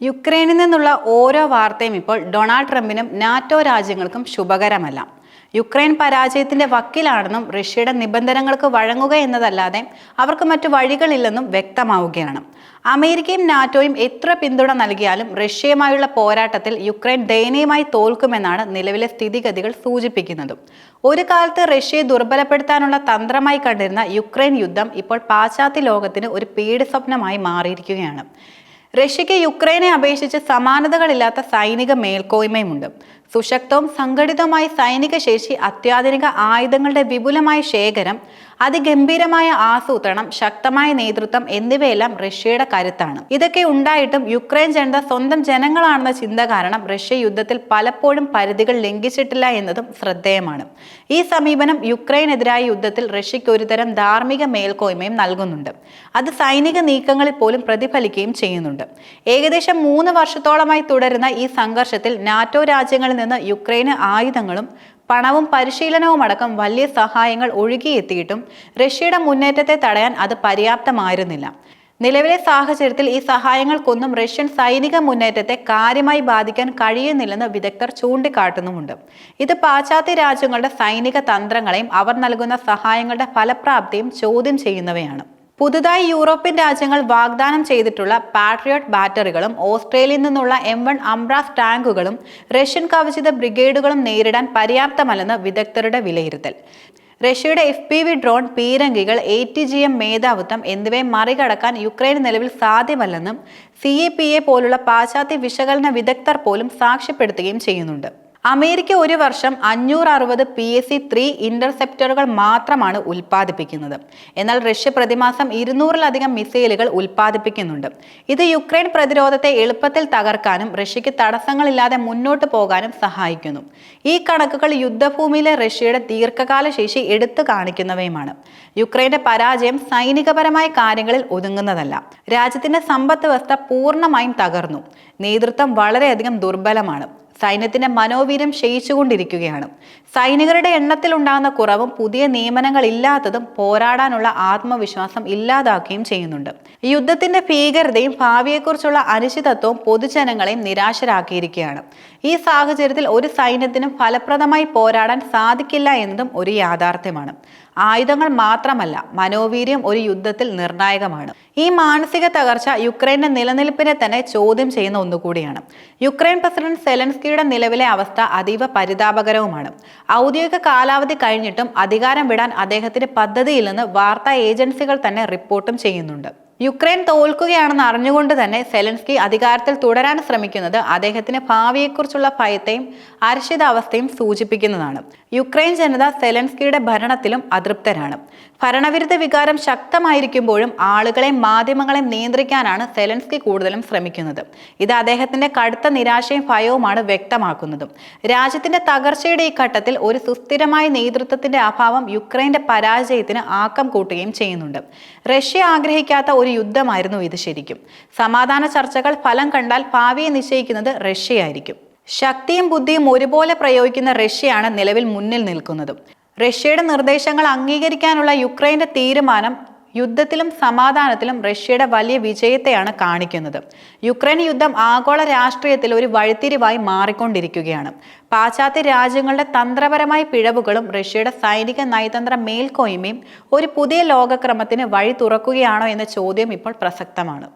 യുക്രൈനിൽ നിന്നുള്ള ഓരോ വാർത്തയും ഇപ്പോൾ ഡൊണാൾഡ് ട്രംപിനും നാറ്റോ രാജ്യങ്ങൾക്കും ശുഭകരമല്ല. യുക്രൈൻ പരാജയത്തിന്റെ വക്കിലാണെന്നും റഷ്യയുടെ നിബന്ധനകൾക്ക് വഴങ്ങുക എന്നതല്ലാതെ അവർക്ക് മറ്റു വഴികളില്ലെന്നും വ്യക്തമാവുകയാണ്. അമേരിക്കയും നാറ്റോയും എത്ര പിന്തുണ നൽകിയാലും റഷ്യയുമായുള്ള പോരാട്ടത്തിൽ യുക്രൈൻ ദയനീയമായി തോൽക്കുമെന്നാണ് നിലവിലെ സ്ഥിതിഗതികൾ സൂചിപ്പിക്കുന്നത്. ഒരു കാലത്ത് റഷ്യയെ ദുർബലപ്പെടുത്താനുള്ള തന്ത്രമായി കണ്ടിരുന്ന യുക്രൈൻ യുദ്ധം ഇപ്പോൾ പാശ്ചാത്യ ലോകത്തിന് ഒരു പേടി സ്വപ്നമായി മാറിയിരിക്കുകയാണ്. റഷ്യയ്ക്ക് യുക്രൈനെ അപേക്ഷിച്ച് സമാനതകളില്ലാത്ത സൈനിക മേൽക്കോയ്മയുമുണ്ട്. സുശക്തവും സംഘടിതവുമായ സൈനിക ശേഷി അത്യാധുനിക ആയുധങ്ങളുടെ വിപുലമായ ശേഖരം അതിഗംഭീരമായ ആസൂത്രണം ശക്തമായ നേതൃത്വം എന്നിവയെല്ലാം റഷ്യയുടെ കരുത്താണ്. ഇതൊക്കെ ഉണ്ടായിട്ടും യുക്രൈൻ ജനത സ്വന്തം ജനങ്ങളാണെന്ന ചിന്ത കാരണം റഷ്യ യുദ്ധത്തിൽ പലപ്പോഴും പരിധികൾ ലംഘിച്ചിട്ടില്ല എന്നതും ശ്രദ്ധേയമാണ്. ഈ സമീപനം യുക്രൈനെതിരായ യുദ്ധത്തിൽ റഷ്യയ്ക്ക് ഒരുതരം ധാർമ്മിക മേൽക്കോയ്മയും നൽകുന്നുണ്ട്. അത് സൈനിക നീക്കങ്ങളിൽ പോലും പ്രതിഫലിക്കുകയും ചെയ്യുന്നുണ്ട്. ഏകദേശം മൂന്ന് വർഷത്തോളമായി തുടരുന്ന ഈ സംഘർഷത്തിൽ നാറ്റോ രാജ്യങ്ങളിൽ നിന്ന് യുക്രൈന് ആയുധങ്ങളും പണവും പരിശീലനവും അടക്കം വലിയ സഹായങ്ങൾ ഒഴുകിയെത്തിയിട്ടും റഷ്യയുടെ മുന്നേറ്റത്തെ തടയാൻ അത് പര്യാപ്തമായിരുന്നില്ല. നിലവിലെ സാഹചര്യത്തിൽ ഈ സഹായങ്ങൾക്കൊന്നും റഷ്യൻ സൈനിക മുന്നേറ്റത്തെ കാര്യമായി ബാധിക്കാൻ കഴിയുന്നില്ലെന്ന് വിദഗ്ധർ ചൂണ്ടിക്കാട്ടുന്നുമുണ്ട്. ഇത് പാശ്ചാത്യ രാജ്യങ്ങളുടെ സൈനിക തന്ത്രങ്ങളെയും അവർ നൽകുന്ന സഹായങ്ങളുടെ ഫലപ്രാപ്തിയും ചോദ്യം ചെയ്യുന്നവയാണ്. പുതുതായി യൂറോപ്യൻ രാജ്യങ്ങൾ വാഗ്ദാനം ചെയ്തിട്ടുള്ള പാട്രിയോട്ട് ബാറ്ററികളും ഓസ്ട്രേലിയയിൽ നിന്നുള്ള എം വൺ അംബ്രാസ് ടാങ്കുകളും റഷ്യൻ കവചിത ബ്രിഗേഡുകളും നേരിടാൻ പര്യാപ്തമല്ലെന്ന് വിദഗ്ധരുടെ വിലയിരുത്തൽ. റഷ്യയുടെ എഫ് പി വി ഡ്രോൺ പീരങ്കികൾ എ ടി ജി എം മേധാവിത്വം എന്നിവയെ മറികടക്കാൻ യുക്രൈൻ നിലവിൽ സാധ്യമല്ലെന്നും സി എ പി എ പോലുള്ള പാശ്ചാത്യ വിശകലന വിദഗ്ധർ പോലും സാക്ഷ്യപ്പെടുത്തുകയും ചെയ്യുന്നുണ്ട്. അമേരിക്ക ഒരു വർഷം അഞ്ഞൂറ് അറുപത് പി എസ് സി ത്രീ ഇന്റർസെപ്റ്ററുകൾ മാത്രമാണ് ഉൽപ്പാദിപ്പിക്കുന്നത്. എന്നാൽ റഷ്യ പ്രതിമാസം ഇരുന്നൂറിലധികം മിസൈലുകൾ ഉൽപ്പാദിപ്പിക്കുന്നുണ്ട്. ഇത് യുക്രൈൻ പ്രതിരോധത്തെ എളുപ്പത്തിൽ തകർക്കാനും റഷ്യയ്ക്ക് തടസ്സങ്ങളില്ലാതെ മുന്നോട്ട് പോകാനും സഹായിക്കുന്നു. ഈ കണക്കുകൾ യുദ്ധഭൂമിയിലെ റഷ്യയുടെ ദീർഘകാല ശേഷി എടുത്തു കാണിക്കുന്നവയുമാണ്. യുക്രൈന്റെ പരാജയം സൈനികപരമായ കാര്യങ്ങളിൽ ഒതുങ്ങുന്നതല്ല. രാജ്യത്തിന്റെ സമ്പദ് വ്യവസ്ഥ പൂർണമായും തകർന്നു. നേതൃത്വം വളരെയധികം ദുർബലമാണ്. സൈന്യത്തിന്റെ മനോവീര്യം ക്ഷയിച്ചുകൊണ്ടിരിക്കുകയാണ് സൈനികരുടെ എണ്ണത്തിൽ ഉണ്ടാകുന്ന കുറവും പുതിയ നിയമനങ്ങൾ ഇല്ലാത്തതും പോരാടാനുള്ള ആത്മവിശ്വാസം ഇല്ലാതാക്കുകയും ചെയ്യുന്നുണ്ട്. യുദ്ധത്തിന്റെ ഭീകരതയും ഭാവിയെക്കുറിച്ചുള്ള അനിശ്ചിതത്വവും പൊതുജനങ്ങളെയും നിരാശരാക്കിയിരിക്കുകയാണ്. ഈ സാഹചര്യത്തിൽ ഒരു സൈന്യത്തിനും ഫലപ്രദമായി പോരാടാൻ സാധിക്കില്ല എന്നതും ഒരു യാഥാർത്ഥ്യമാണ്. ആയുധങ്ങൾ മാത്രമല്ല മനോവീര്യം ഒരു യുദ്ധത്തിൽ നിർണായകമാണ്. ഈ മാനസിക തകർച്ച യുക്രൈന്റെ നിലനിൽപ്പിനെ തന്നെ ചോദ്യം ചെയ്യുന്ന ഒന്നുകൂടിയാണ്. യുക്രൈൻ പ്രസിഡന്റ് സെലൻസ്കിയുടെ നിലവിലെ അവസ്ഥ അതീവ പരിതാപകരവുമാണ്. ഔദ്യോഗിക കാലാവധി കഴിഞ്ഞിട്ടും അധികാരം വിടാൻ അദ്ദേഹത്തിന് പദ്ധതിയില്ലെന്ന് വാർത്താ ഏജൻസികൾ തന്നെ റിപ്പോർട്ടും ചെയ്യുന്നുണ്ട്. യുക്രൈൻ തോൽക്കുകയാണെന്ന് അറിഞ്ഞുകൊണ്ട് തന്നെ സെലൻസ്കി അധികാരത്തിൽ തുടരാൻ ശ്രമിക്കുന്നത് അദ്ദേഹത്തിന് ഭാവിയെക്കുറിച്ചുള്ള ഭയത്തെയും അരക്ഷിതാവസ്ഥയും സൂചിപ്പിക്കുന്നതാണ്. യുക്രൈൻ ജനത സെലൻസ്കിയുടെ ഭരണത്തിലും അതൃപ്തരാണ്. ഭരണവിരുദ്ധ വികാരം ശക്തമായിരിക്കുമ്പോഴും ആളുകളെ മാധ്യമങ്ങളെ നിയന്ത്രിക്കാനാണ് സെലൻസ്കി കൂടുതലും ശ്രമിക്കുന്നത്. ഇത് അദ്ദേഹത്തിന്റെ കടുത്ത നിരാശയും ഭയവുമാണ് വ്യക്തമാക്കുന്നതും. രാജ്യത്തിന്റെ തകർച്ചയുടെ ഈ ഘട്ടത്തിൽ ഒരു സുസ്ഥിരമായ നേതൃത്വത്തിന്റെ അഭാവം യുക്രൈന്റെ പരാജയത്തിന് ആക്കം കൂട്ടുകയും ചെയ്യുന്നുണ്ട്. റഷ്യ ആഗ്രഹിക്കാത്ത ഒരു യുദ്ധമായിരുന്നു ഇത് ശരിക്കും. സമാധാന ചർച്ചകൾ ഫലം കണ്ടാൽ ഭാവിയെ നിശ്ചയിക്കുന്നത് റഷ്യയായിരിക്കും. ശക്തിയും ബുദ്ധിയും ഒരുപോലെ പ്രയോഗിക്കുന്ന റഷ്യയാണ് നിലവിൽ മുന്നിൽ നിൽക്കുന്നത്. റഷ്യയുടെ നിർദ്ദേശങ്ങൾ അംഗീകരിക്കാനുള്ള യുക്രൈന്റെ തീരുമാനം യുദ്ധത്തിലും സമാധാനത്തിലും റഷ്യയുടെ വലിയ വിജയത്തെയാണ് കാണിക്കുന്നത്. യുക്രൈൻ യുദ്ധം ആഗോള രാഷ്ട്രീയത്തിൽ ഒരു വഴിത്തിരിവായി മാറിക്കൊണ്ടിരിക്കുകയാണ്. പാശ്ചാത്യ രാജ്യങ്ങളുടെ തന്ത്രപരമായ പിഴവുകളും റഷ്യയുടെ സൈനിക നയതന്ത്ര മേൽക്കോയ്മയും ഒരു പുതിയ ലോകക്രമത്തിന് വഴി തുറക്കുകയാണോ എന്ന ചോദ്യം ഇപ്പോൾ പ്രസക്തമാണ്.